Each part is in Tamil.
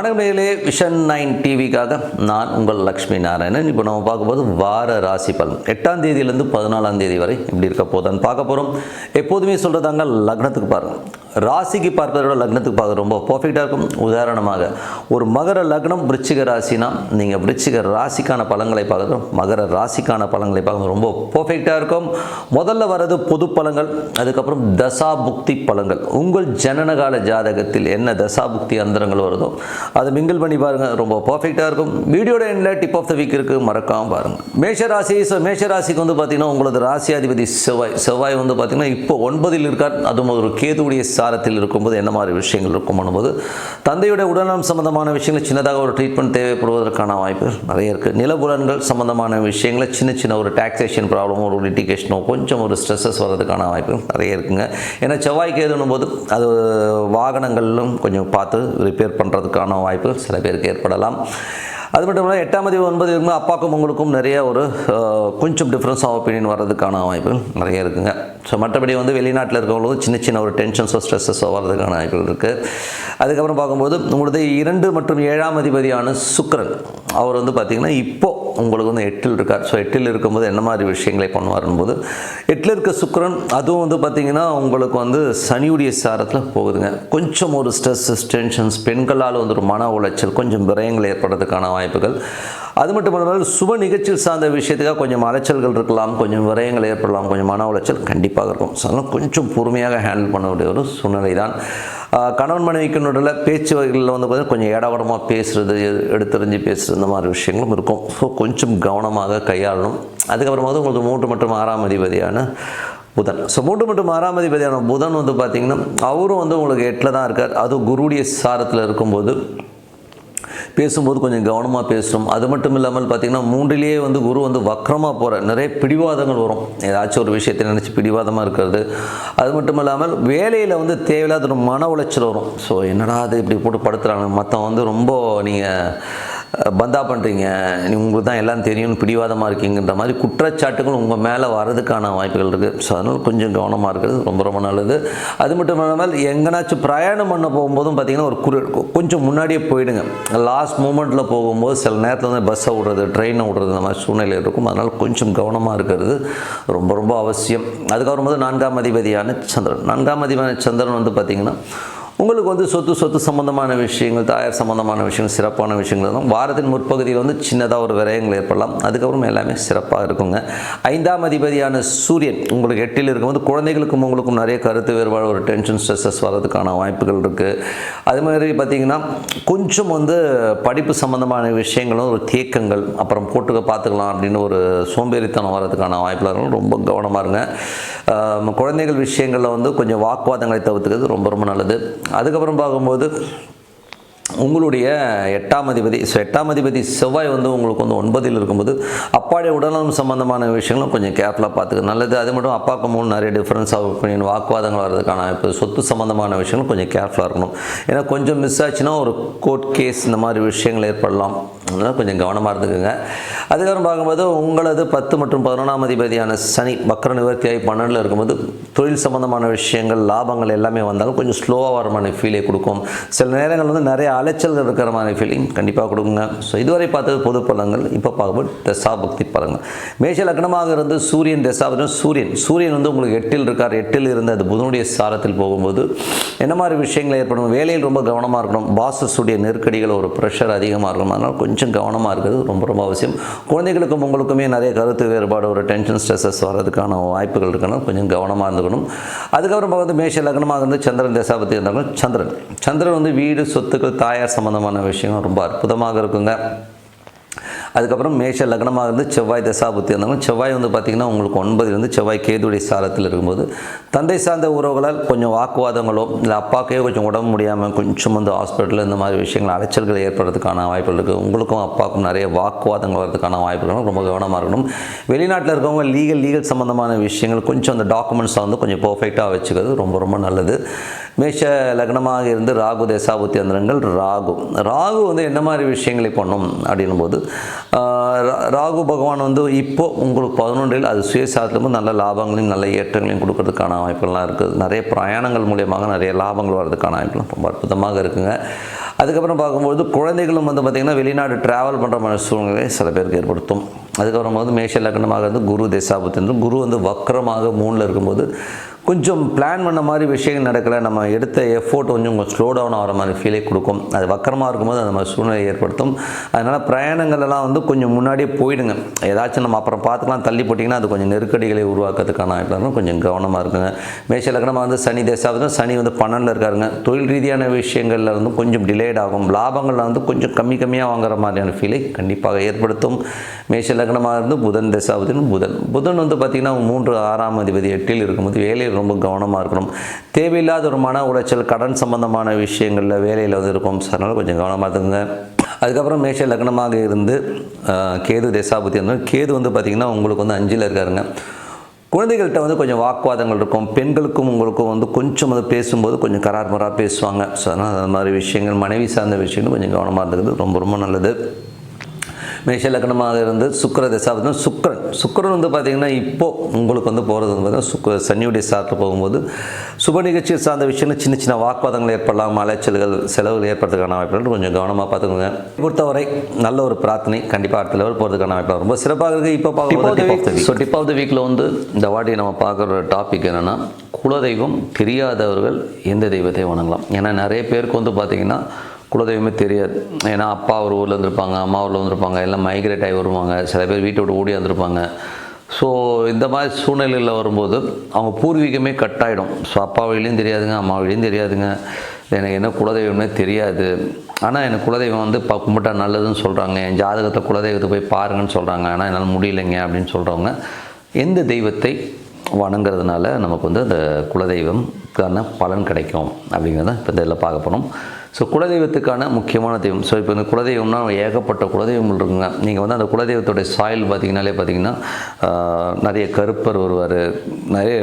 வணக்கம் விஷன் நைன் டிவிக்காக நான் உங்கள் லக்ஷ்மி நாராயணன். இப்போ நம்ம பார்க்கும்போது வார ராசி பலன். எட்டாம் தேதியிலேருந்து பதினாலாம் தேதி வரை இப்படி இருக்க போதான்னு பார்க்க போகிறோம் எப்போதுமே சொல்கிறதாங்க லக்னத்துக்கு பாருங்கள் ராசிக்கு பார்ப்பதை விட லக்னத்துக்கு பார்க்க ரொம்ப பர்ஃபெக்டாக இருக்கும். உதாரணமாக ஒரு மகர லக்னம் விருச்சிக ராசினா நீங்கள் விருச்சிக ராசிக்கான பழங்களை பார்க்குறோம் மகர ராசிக்கான பழங்களை பார்க்குறது ரொம்ப பர்ஃபெக்டாக இருக்கும். முதல்ல வர்றது பொது பழங்கள் அதுக்கப்புறம் தசா புக்தி பலன்கள். உங்கள் ஜனனகால ஜாதகத்தில் என்ன தசா புக்தி அந்தரங்கள் வருதோ அதை மிங்கிள் பண்ணி பாருங்கள் ரொம்ப பர்ஃபெக்டாக இருக்கும். வீடியோட எண்டில் டிப் ஆஃப் த வீக் இருக்குது மறக்காமல் பாருங்கள் மேஷ ராசி ஸோ மேஷ ராசிக்கு வந்து பார்த்தீங்கன்னா உங்களது ராசியாதிபதி செவ்வாய். செவ்வாய் வந்து பார்த்தீங்கன்னா இப்போ ஒன்பதில் இருக்கார். அதுவும் ஒரு கேதுடைய விசாரத்தில் இருக்கும்போது என்ன மாதிரி விஷயங்கள் இருக்கும் போது தந்தையுடைய உடல்நலம் சம்பந்தமான விஷயங்கள் சின்னதாக ஒரு ட்ரீட்மெண்ட் தேவைப்படுவதற்கான வாய்ப்பு நிறைய இருக்குது நிலபுலன்கள் சம்பந்தமான விஷயங்களை சின்ன சின்ன ஒரு டாக்ஸேஷன் ப்ராப்ளமோ ஒரு லிட்டிகேஷனோ கொஞ்சம் ஒரு ஸ்ட்ரெஸ்ஸஸ் வர்றதுக்கான வாய்ப்பு நிறைய இருக்குங்க. ஏன்னா செவ்வாய் போது அது வாகனங்களிலும் கொஞ்சம் பார்த்து ரிப்பேர் பண்ணுறதுக்கான வாய்ப்பு சில பேருக்கு ஏற்படலாம். அது மட்டும் இல்லாமல் எட்டாம் தேதி ஒன்பது இருக்கும்போது அப்பாக்கும் உங்களுக்கும் நிறைய ஒரு கொஞ்சம் டிஃப்ரென்ஸ் ஆஃப் ஒப்பீனியன் வர்றதுக்கான வாய்ப்பு நிறைய இருக்குங்க. ஸோ மற்றபடி வந்து வெளிநாட்டில் இருக்கவங்களும் சின்ன சின்ன ஒரு டென்ஷன்ஸோ ஸ்ட்ரெஸ்ஸஸோ வர்றதுக்கான வாய்ப்புகள் இருக்குது அதுக்கப்புறம் பார்க்கும்போது உங்களது இரண்டு மற்றும் ஏழாம் அதிபதியான சுக்ரன் அவர் வந்து பார்த்திங்கன்னா இப்போது உங்களுக்கு வந்து எட்டில் இருக்கார். ஸோ எட்டில் இருக்கும்போது என்ன மாதிரி விஷயங்களை பண்ணுவாருன்னு போது எட்டில் இருக்க சுக்கரன் அதுவும் வந்து பார்த்திங்கன்னா உங்களுக்கு வந்து சனியுடைய சாரத்தில் போகுதுங்க. கொஞ்சம் ஒரு ஸ்ட்ரெஸ் டென்ஷன்ஸ் பெண்களால் வந்து ஒரு மன உளைச்சல் கொஞ்சம் விரயங்கள் ஏற்படுறதுக்கான வாய்ப்புகள். அது மட்டும் இல்லாமல் சுப நிகழ்ச்சியில் சார்ந்த விஷயத்துக்காக கொஞ்சம் அலைச்சல்கள் இருக்கலாம் கொஞ்சம் விரயங்கள் ஏற்படலாம் கொஞ்சம் மன உளைச்சல் கண்டிப்பாக இருக்கும். ஸோ கொஞ்சம் பொறுமையாக ஹேண்டில் பண்ண வேண்டிய ஒரு சூழ்நிலை தான் கணவன் மனைவிக்கு நடுவில் பேச்சு வகைகளில் வந்து பார்த்தீங்கன்னா கொஞ்சம் ஏடாவடமாக பேசுகிறது எடுத்தறிஞ்சு பேசுகிறது இந்த மாதிரி விஷயங்களும் இருக்கும். ஸோ கொஞ்சம் கவனமாக கையாளணும். அதுக்கப்புறமா வந்து உங்களுக்கு மூன்று மற்றும் ஆறாம் அதிபதியான புதன். ஸோ மூன்று மற்றும் ஆறாம் அதிபதியான புதன் வந்து பார்த்திங்கன்னா அவரும் வந்து உங்களுக்கு எட்டில் தான் இருக்கார். அதுவும் குருடைய சாரத்தில் இருக்கும்போது பேசும்போது கொஞ்சம் கவனமாக பேசணும் அது மட்டும் இல்லாமல் பார்த்திங்கன்னா மூன்றிலேயே வந்து குரு வந்து வக்கரமாக போகிற நிறைய பிடிவாதங்கள் வரும். ஏதாச்சும் ஒரு விஷயத்தை நினச்சி பிடிவாதமாக இருக்கிறது. அது மட்டும் இல்லாமல் வேலையில் வந்து தேவையில்லாத ஒரு மன உளைச்சல் வரும். ஸோ என்னடா அது இப்படி போட்டு படுத்துகிறாங்க மற்றவங்க வந்து ரொம்ப நீங்கள் பந்தா பண்ணுறீங்க உங்களுக்கு தான் எல்லாம் தெரியும்னு பிடிவாதமாக இருக்கீங்கன்ற மாதிரி குற்றச்சாட்டுகள் உங்கள் மேலே வர்றதுக்கான வாய்ப்புகள் இருக்குது ஸோ அதனால் கொஞ்சம் கவனமாக இருக்கிறது ரொம்ப ரொம்ப நல்லது. அது மட்டும் இல்லாமல் எங்கேனாச்சும் பிரயாணம் பண்ண போகும்போதும் பார்த்திங்கன்னா ஒரு குறி கொஞ்சம் முன்னாடியே போயிடுங்க. லாஸ்ட் மூமெண்ட்டில் போகும்போது சில நேரத்தில் வந்து பஸ்ஸை விடுறது ட்ரெயினை விடுறது இந்த மாதிரி சூழ்நிலை இருக்கும். அதனால் கொஞ்சம் கவனமாக இருக்கிறது ரொம்ப ரொம்ப அவசியம். அதுக்கப்புறம் வந்து நான்காம் அதிபதியான சந்திரன். நான்காம் அதிபதியான சந்திரன் வந்து பார்த்திங்கன்னா உங்களுக்கு வந்து சொத்து சொத்து சம்பந்தமான விஷயங்கள் தாயார் சம்பந்தமான விஷயங்கள் சிறப்பான விஷயங்கள் தான் வாரத்தின் முற்பகுதியில் வந்து சின்னதாக ஒரு விரயங்கள் ஏற்படலாம். அதுக்கப்புறம் எல்லாமே சிறப்பாக இருக்குங்க. ஐந்தாம் அதிபதியான சூரியன் உங்களுக்கு எட்டில் இருக்கும்போது குழந்தைகளுக்கும் உங்களுக்கும் நிறைய கருத்து வேறுபாடு ஒரு டென்ஷன் ஸ்ட்ரெஸ்ஸஸ் வர்றதுக்கான வாய்ப்புகள் இருக்குது அது மாதிரி பார்த்திங்கன்னா கொஞ்சம் வந்து படிப்பு சம்மந்தமான விஷயங்களும் ஒரு தேக்கங்கள் அப்புறம் போட்டுக்க பார்த்துக்கலாம் அப்படின்னு ஒரு சோம்பேறித்தனம் வர்றதுக்கான வாய்ப்புகள் இருக்கும். ரொம்ப கவனமாக இருங்க. குழந்தைகள் விஷயங்களில் வந்து கொஞ்சம் வாக்குவாதங்களை தவிர்த்துக்கிறது ரொம்ப ரொம்ப நல்லது. அதுக்கப்புறம் பார்க்கும்போது உங்களுடைய எட்டாம் அதிபதி ஸோ எட்டாம் அதிபதி செவ்வாய் வந்து உங்களுக்கு வந்து ஒன்பதில் இருக்கும்போது அப்பாடைய உடல்நலம் சம்மந்தமான விஷயங்களும் கொஞ்சம் கேர்ஃபுல்லாக பார்த்துக்க நல்லது அது மட்டும் அப்பாவுக்கு மூணு நிறைய டிஃப்ரென்ஸ் ஆஃப் ஒப்பீனியன் வாக்குவாதங்கள் வர்றதுக்கான இப்போ சொத்து சம்மந்தமான விஷயங்களும் கொஞ்சம் கேர்ஃபுல்லாக இருக்கணும். ஏன்னா கொஞ்சம் மிஸ் ஆச்சுன்னா ஒரு கோர்ட் கேஸ் இந்த மாதிரி விஷயங்கள் ஏற்படலாம். அதனால் கொஞ்சம் கவனமாக இருந்துக்குங்க. அதுக்கப்புறம் பார்க்கும்போது உங்களது பத்து மற்றும் பதினொன்றாம் அதிபதியான சனி வக்கர நிவர்த்தியாகி பன்னெண்டில் இருக்கும்போது தொழில் சம்பந்தமான விஷயங்கள் லாபங்கள் எல்லாமே வந்தாலும் கொஞ்சம் ஸ்லோவாக வர மாதிரி ஃபீலே கொடுக்கும். சில நேரங்கள் வந்து நிறைய அலைச்சல்கள் இருக்கிற மாதிரி ஃபீலிங் கண்டிப்பாக கொடுக்குங்க. ஸோ இதுவரை பார்த்தது பொது பலங்கள் இப்போ பார்க்கும்போது தசா பக்தி பலங்கள் மேஷ லக்னமாக இருந்து சூரியன் தசாபதி சூரியன். சூரியன் வந்து உங்களுக்கு எட்டில் இருக்கார். எட்டில் இருந்து அது புதனுடைய சாரத்தில் போகும்போது என்ன மாதிரி விஷயங்கள் ஏற்படும்? வேலையில் ரொம்ப கவனமாக இருக்கணும். பாசஸுடைய நெருக்கடிகள் ஒரு ப்ரெஷர் அதிகமாக இருக்கணும் அதனால் கொஞ்சம் கொஞ்சம் கவனமாக இருக்கிறது ரொம்ப ரொம்ப அவசியம். குழந்தைகளுக்கும் உங்களுக்குமே நிறைய கருத்து வேறுபாடு ஒரு டென்ஷன் ஸ்ட்ரெஸ்ஸஸ் வர்றதுக்கான வாய்ப்புகள் இருக்கணும். கொஞ்சம் கவனமாக இருந்துக்கணும். அதுக்கப்புறம் வந்து மேஷ லக்னமாக இருந்து சந்திரன் தசாபதி இருந்தாலும் சந்திரன். சந்திரன் வந்து வீடு சொத்துக்கள் தாயார் சம்மந்தமான விஷயம். ரொம்ப அற்புதமாக இருக்குங்க. அதுக்கப்புறம் மேஷ லக்னமாக இருந்து செவ்வாய் தசாபுத்தி இருந்தாலும் செவ்வாய் வந்து பார்த்திங்கன்னா உங்களுக்கு ஒன்பதுலேருந்து செவ்வாய் கேதுடைய சாரத்தில் இருக்கும்போது தந்தை சார்ந்த உறவுகளால் கொஞ்சம் வாக்குவாதங்களோ இல்லை அப்பாக்கே கொஞ்சம் உடம்பு முடியாமல் கொஞ்சம் வந்து ஹாஸ்பிட்டலில் இந்த மாதிரி விஷயங்கள் அலைச்சல்கள் ஏற்படுறதுக்கான வாய்ப்புகள் இருக்குது உங்களுக்கும் அப்பாவுக்கும் நிறைய வாக்குவாதங்கள் வரதுக்கான வாய்ப்புகள் ரொம்ப கவனமாக இருக்கணும். வெளிநாட்டில் இருக்கவங்க லீகல் லீகல் சம்மந்தமான விஷயங்கள் கொஞ்சம் அந்த டாக்குமெண்ட்ஸை வந்து கொஞ்சம் பர்ஃபெக்டாக வச்சுக்கிறது ரொம்ப ரொம்ப நல்லது. மேஷ லக்னமாக இருந்து ராகு தேசாபுத்தி அந்தரங்கள் ராகு. ராகு வந்து என்ன மாதிரி விஷயங்களை பண்ணும் அப்படின்னும் போது ராகு பகவான் வந்து இப்போ உங்களுக்கு பதினொன்றில் அது சுயசாரத்திலும் நல்ல லாபங்களையும் நல்ல ஏற்றங்களையும் கொடுக்கறதுக்கான வாய்ப்புகள்லாம் இருக்குது. நிறைய பிரயாணங்கள் மூலியமாக நிறைய லாபங்கள் வர்றதுக்கான வாய்ப்புலாம் ரொம்ப அற்புதமாக இருக்குங்க. அதுக்கப்புறம் பார்க்கும்போது குழந்தைகளும் வந்து பார்த்திங்கன்னா வெளிநாடு ட்ராவல் பண்ணுற மாதிரி சூழ்நிலை சில பேருக்கு ஏற்படுத்தும். அதுக்கப்புறம் வந்து மேஷ லக்னமாக இருந்து குரு தேசாபுத்தி குரு வந்து வக்கரமாக மூணில் இருக்கும்போது கொஞ்சம் பிளான் பண்ண மாதிரி விஷயங்கள் நடக்கலை. நம்ம எடுத்த எஃபோர்ட் கொஞ்சம் கொஞ்சம் ஸ்லோ டவுன் ஆகிற மாதிரி ஃபீலே கொடுக்கும். அது வக்கரமாக இருக்கும்போது அந்த மாதிரி சூழ்நிலை ஏற்படுத்தும். அதனால் பிரயாணங்கள்லாம் வந்து கொஞ்சம் முன்னாடியே போயிடுங்க. ஏதாச்சும் நம்ம அப்புறம் பார்த்துக்கலாம் தள்ளி போட்டிங்கன்னா அது கொஞ்சம் நெருக்கடிகளை உருவாக்குறதுக்கான வாய்ப்பு கொஞ்சம் கவனமாக இருக்குங்க. மேஷ லக்னமாக வந்து சனி தேசாவது சனி வந்து பன்னெண்டில் இருக்காருங்க. தொழில் ரீதியான விஷயங்களில் வந்து கொஞ்சம் டிலேட் ஆகும். லாபங்களில் வந்து கொஞ்சம் கம்மி கம்மியாக வாங்குற மாதிரியான ஃபீலை கண்டிப்பாக ஏற்படுத்தும். மேஷ லக்னமாக இருந்து புதன் தசாவதுன்னு புதன். புதன் வந்து பார்த்திங்கன்னா மூன்று ஆறாம் அதிபதி எட்டில் இருக்கும்போது வேலை ரொம்ப கவனமாக இருக்கணும். தேவையில்லாத ஒரு மன உளைச்சல் கடன் சம்பந்தமான விஷயங்களில் வேலையில் வந்து இருக்கும். சார் அதனால் கொஞ்சம் கவனமாக இருக்குங்க அதுக்கப்புறம் மேஷ லக்னமாக இருந்து கேது தசாபதி வந்து கேது வந்து பார்த்திங்கன்னா உங்களுக்கு வந்து அஞ்சில் இருக்காருங்க. குழந்தைகள்கிட்ட வந்து கொஞ்சம் வாக்குவாதங்கள் இருக்கும். பெண்களுக்கும் உங்களுக்கும் வந்து கொஞ்சம் வந்து பேசும்போது கொஞ்சம் கரார்மராக பேசுவாங்க. ஸோ அதனால் அந்த மாதிரி விஷயங்கள் மனைவி சார்ந்த விஷயங்கள் கொஞ்சம் கவனமாக இருந்துக்கிறது ரொம்ப ரொம்ப நல்லது. மேஷ லக்னமாக இருந்து சுக்கர தசாபதம் சுக்கரன். சுக்கரன் வந்து பார்த்திங்கன்னா இப்போ உங்களுக்கு வந்து போகிறது வந்து பார்த்தீங்கன்னா சுக்க சனியுடைய சார்ட்டு போகும்போது சுப நிகழ்ச்சி சார்ந்த விஷயங்கள் சின்ன சின்ன வாக்குவாதங்கள் ஏற்படலாம் அலைச்சல்கள் செலவுகள் ஏற்படுறதுக்கான வாய்ப்புகள் கொஞ்சம் கவனமாக பார்த்துக்கோங்க. பொறுத்தவரை நல்ல ஒரு பிரார்த்தனை கண்டிப்பாக அடுத்த லெவல் போகிறதுக்கான வாய்ப்பு ரொம்ப சிறப்பாக இருக்குது இப்போ பார்க்க ஸோ டிப் ஆஃப் த வீக்கில் வந்து இந்த வாட்டி நம்ம பார்க்குற டாபிக் என்னென்னா குலதெய்வம் தெரியாதவர்கள் எந்த தெய்வத்தை வணங்கலாம்? ஏன்னா நிறைய பேருக்கு வந்து பார்த்திங்கன்னா குலதெய்வமே தெரியாது. ஏன்னா அப்பா ஒரு ஊரில் இருந்திருப்பாங்க அம்மா ஊரில் வந்திருப்பாங்க எல்லாம் மைக்ரேட் ஆகி வருவாங்க. சில பேர் வீட்டை விட்டு ஓடி வந்திருப்பாங்க. ஸோ இந்த மாதிரி சூழ்நிலையில் வரும்போது அவங்க பூர்வீகமே கட் ஆகிடும் ஸோ அப்பா வழியிலையும் தெரியாதுங்க அம்மா வழியிலையும் தெரியாதுங்க. எனக்கு என்ன குலதெய்வம்னே தெரியாது. ஆனால் எனக்கு குலதெய்வம் வந்து ப கும்பிட்டா நல்லதுன்னு சொல்கிறாங்க என் ஜாதகத்தை குலதெய்வத்தை போய் பாருங்கன்னு சொல்கிறாங்க ஆனால் என்னால் முடியலைங்க அப்படின்னு சொல்கிறவங்க எந்த தெய்வத்தை வணங்குறதுனால நமக்கு வந்து அந்த குலதெய்வம்க்கான பலன் கிடைக்கும் அப்படிங்கிறத இப்போ இதில் பார்க்க போனோம் ஸோ குலதெய்வத்துக்கான முக்கியமான தெய்வம். ஸோ இப்போ இந்த குலதெய்வம்னா ஏகப்பட்ட குலதெய்வம் இருக்குங்க. நீங்கள் வந்து அந்த குலதெய்வத்துடைய சாயல் பார்த்தீங்கனாலே பார்த்தீங்கன்னா நிறைய கருப்பர் வருவார். நிறைய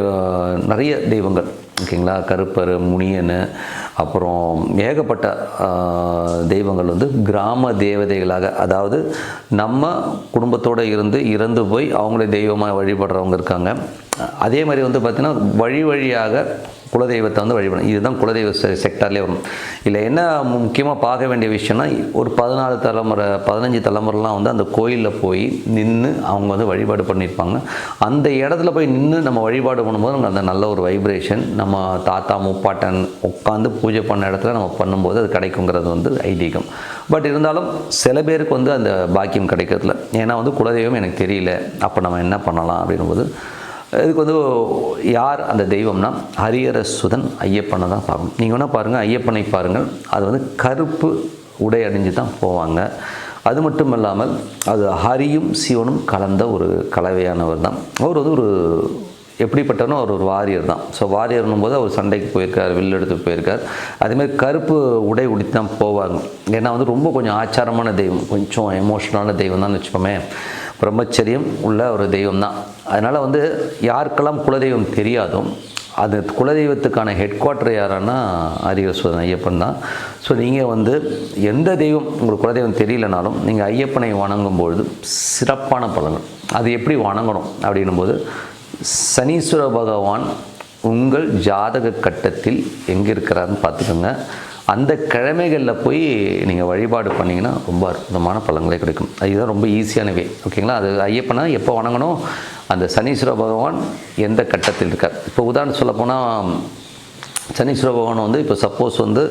நிறைய தெய்வங்கள். ஓகேங்களா? கருப்பர் முனியன் அப்புறம் ஏகப்பட்ட தெய்வங்கள் வந்து கிராம தேவதைகளாக அதாவது நம்ம குடும்பத்தோடு இருந்து இறந்து போய் அவங்களே தெய்வமாக வழிபடுறவங்க இருக்காங்க. அதே மாதிரி வந்து பார்த்திங்கன்னா வழி வழியாக குலதெய்வத்தை வந்து வழிபடும் இதுதான் குலதெய்வ செ- செக்டார்லேயே வரும். இதில் என்ன முக்கியமாக பார்க்க வேண்டிய விஷயம்னா ஒரு பதினாலு தலைமுறை பதினஞ்சு தலைமுறைலாம் வந்து அந்த கோயிலில் போய் நின்று அவங்க வந்து வழிபாடு பண்ணியிருப்பாங்க அந்த இடத்துல போய் நின்று நம்ம வழிபாடு பண்ணும்போது நமக்கு அந்த நல்ல ஒரு வைப்ரேஷன் நம்ம நம்ம தாத்தா முப்பாட்டன் உட்காந்து பூஜை பண்ண இடத்துல நம்ம பண்ணும்போது அது கிடைக்குங்கிறது வந்து ஐதீகம். பட் இருந்தாலும் சில பேருக்கு வந்து அந்த பாக்கியம் கிடைக்கிறதுல ஏன்னா வந்து குலதெய்வம் எனக்கு தெரியல. அப்போ நம்ம என்ன பண்ணலாம் அப்படின்னும்போது இதுக்கு வந்து யார் அந்த தெய்வம்னா ஹரியர சுதன் ஐயப்பனை தான் பார்க்கணும். நீங்கள் வேணால் பாருங்கள் ஐயப்பனை பாருங்கள். அது வந்து கருப்பு உடை அணிஞ்சு தான் போவாங்க. அது மட்டும் இல்லாமல் அது ஹரியும் சிவனும் கலந்த ஒரு கலவையானவர் தான். அவர் வந்து ஒரு எப்படிப்பட்டவனோ அவர் ஒரு வாரியர் தான். ஸோ வாரியர்னும் போது அவர் சண்டைக்கு போயிருக்கார் வில்லு எடுத்து போயிருக்கார். அதேமாதிரி கருப்பு உடை உடுத்தி தான் போவாங்க. ஏன்னா வந்து ரொம்ப கொஞ்சம் ஆச்சாரமான தெய்வம் கொஞ்சம் எமோஷனலான தெய்வம் தான் வச்சுப்போமே பிரம்மச்சரியம் உள்ள ஒரு தெய்வம் தான். அதனால் வந்து யாருக்கெல்லாம் குலதெய்வம் தெரியாதோ அது குலதெய்வத்துக்கான ஹெட் குவார்ட்டர் யாரானா அரியஸ்வரன் ஐயப்பன் தான். ஸோ நீங்கள் வந்து எந்த தெய்வம் உங்களுக்கு குலதெய்வம் தெரியலனாலும் நீங்கள் ஐயப்பனை வணங்கும் பொழுது சிறப்பான பலன்கள். அது எப்படி வணங்கணும் அப்படின்னும்போது சனீஸ்வர பகவான் உங்கள் ஜாதக கட்டத்தில் எங்கே இருக்கிறாருன்னு பார்த்துக்கோங்க. அந்த கிழமைகளில் போய் நீங்கள் வழிபாடு பண்ணிங்கன்னா ரொம்ப அற்புதமான பலன்களே கிடைக்கும். அதுதான் ரொம்ப ஈஸியான வே ஓகேங்களா? அது ஐயப்பனா எப்போ வணங்கணும் அந்த சனீஸ்வர பகவான் எந்த கட்டத்தில் இருக்கார். இப்போ உதாரணம் சொல்லப்போனால் சனீஸ்வர பகவான் வந்து இப்போ சப்போஸ் வந்து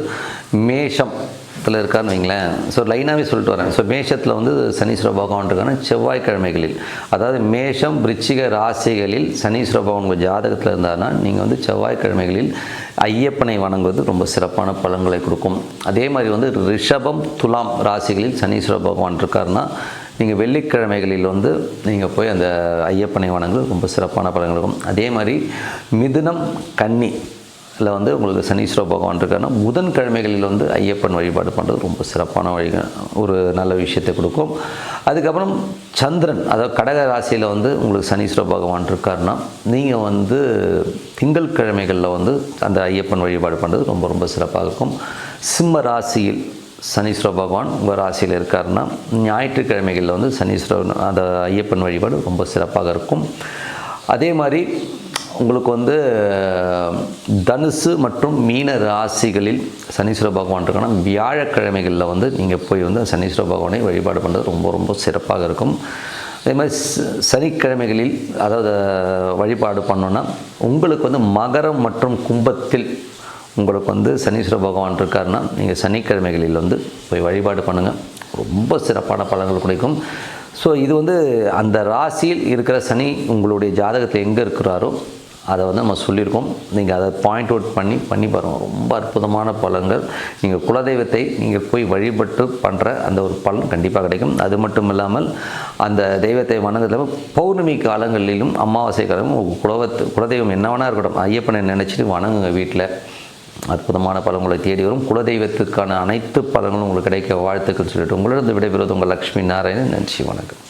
மேஷம் மேஷத்தில் இருக்காருன்னு வைங்களேன். ஸோ லைனாகவே சொல்லிட்டு வரேன். ஸோ மேஷத்தில் வந்து சனீஸ்வர பகவான் இருக்கான செவ்வாய்க்கிழமைகளில் அதாவது மேஷம் விருச்சிக ராசிகளில் சனீஸ்வர பகவான் உங்கள் ஜாதகத்தில் இருந்தாருன்னா நீங்கள் வந்து செவ்வாய்க்கிழமைகளில் ஐயப்பனை வணங்குவது ரொம்ப சிறப்பான பலன்களை கொடுக்கும். அதே மாதிரி வந்து ரிஷபம் துலாம் ராசிகளில் சனீஸ்வர பகவான் இருக்காருன்னா நீங்கள் வெள்ளிக்கிழமைகளில் வந்து நீங்கள் போய் அந்த ஐயப்பனை வணங்குறது ரொம்ப சிறப்பான பலன்கள் இருக்கும் அதே மாதிரி மிதுனம் கன்னி இதில் வந்து உங்களுக்கு சனீஸ்வர பகவான் இருக்காருன்னா புதன்கிழமைகளில் வந்து ஐயப்பன் வழிபாடு பண்ணுறது ரொம்ப சிறப்பான வழி ஒரு நல்ல விஷயத்தை கொடுக்கும். அதுக்கப்புறம் சந்திரன் அதாவது கடக ராசியில் வந்து உங்களுக்கு சனீஸ்வர பகவான் இருக்காருன்னா நீங்கள் வந்து திங்கள் கிழமைகளில் வந்து அந்த ஐயப்பன் வழிபாடு பண்ணுறது ரொம்ப ரொம்ப சிறப்பாக இருக்கும். சிம்ம ராசியில் சனீஸ்வர பகவான் உங்கள் ராசியில் இருக்காருன்னா ஞாயிற்றுக்கிழமைகளில் வந்து சனீஸ்வரன் அந்த ஐயப்பன் வழிபாடு ரொம்ப சிறப்பாக இருக்கும். அதே மாதிரி உங்களுக்கு வந்து தனுசு மற்றும் மீன ராசிகளில் சனீஸ்வர பகவான் இருக்கணும் வியாழக்கிழமைகளில் வந்து நீங்கள் போய் வந்து சனீஸ்வர பகவானை வழிபாடு பண்ணுறது ரொம்ப ரொம்ப சிறப்பாக இருக்கும். அதே மாதிரி ச- சனிக்கிழமைகளில் அதாவது வழிபாடு பண்ணோன்னா உங்களுக்கு வந்து மகரம் மற்றும் கும்பத்தில் உங்களுக்கு வந்து சனீஸ்வர பகவான் இருக்காருன்னா நீங்கள் சனிக்கிழமைகளில் வந்து போய் வழிபாடு பண்ணுங்கள் ரொம்ப சிறப்பான பலன்கள் கிடைக்கும். ஸோ இது வந்து அந்த ராசியில் இருக்கிற சனி உங்களுடைய ஜாதகத்தில் எங்கே இருக்கிறாரோ அதை வந்து நம்ம சொல்லியிருக்கோம். நீங்கள் அதை பாயிண்ட் அவுட் பண்ணி பண்ணி பாருங்கள் ரொம்ப அற்புதமான பலன்கள். நீங்கள் குலதெய்வத்தை நீங்கள் போய் வழிபட்டு பண்ணுற அந்த ஒரு பலன் கண்டிப்பாக கிடைக்கும். அது மட்டும் இல்லாமல் அந்த தெய்வத்தை வணங்குறதுல பௌர்ணமி காலங்களிலும் அமாவாசை காலமும் குலவத்து குலதெய்வம் என்ன வேணா இருக்கட்டும். ஐயப்பனை நினச்சிட்டு வணங்குங்க வீட்டில் அற்புதமான பலங்களை தேடி வரும். குலதெய்வத்துக்கான அனைத்து பலன்களும் உங்களுக்கு கிடைக்க வாழ்த்துக்கள் சொல்லிட்டு உங்களிடம் விடைபெறுவது உங்கள் லக்ஷ்மி நாராயணன். நன்றி வணக்கம்.